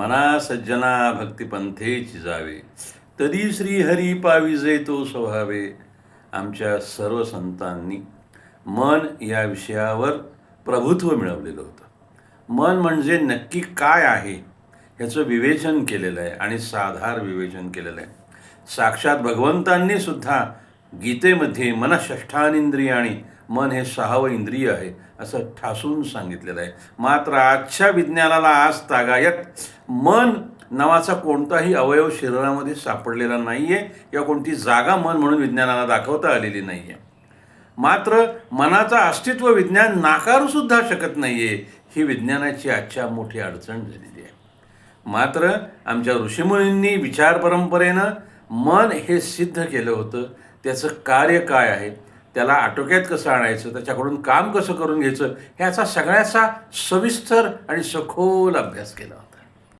मना सज्जना भक्तिपंथेची जावे. तरी श्रीहरी पाविजे तो स्वभावे. आमच्या सर्व संतांनी मन या विषयावर प्रभुत्व मिळवलेलं होतं. मन म्हणजे नक्की काय आहे ह्याचं विवेचन केलेलं आहे आणि साधार विवेचन केलेलं आहे. साक्षात भगवंतांनी सुद्धा गीतेमध्ये मनषष्ठानिंद्रिय आणि मन हे सहावं इंद्रिय आहे असं ठासून सांगितलेलं आहे. मात्र आजच्या विज्ञानाला आज तागायत मन नावाचा कोणताही अवयव शरीरामध्ये सापडलेला नाही आहे किंवा कोणती जागा मन म्हणून विज्ञानाला दाखवता आलेली नाही आहे मात्र मनाचं अस्तित्व विज्ञान नाकारूसुद्धा शकत नाही आहे ही विज्ञानाची आजच्या मोठी अडचण झालेली आहे. मात्र आमच्या ऋषीमुनींनी विचार परंपरेनं मन हे सिद्ध केलं होतं. त्याचं कार्य काय आहे? त्याला आटोक्यात कसं आणायचं? त्याच्याकडून काम कसं करून घ्यायचं? ह्याचा सगळ्याचा सविस्तर आणि सखोल अभ्यास केला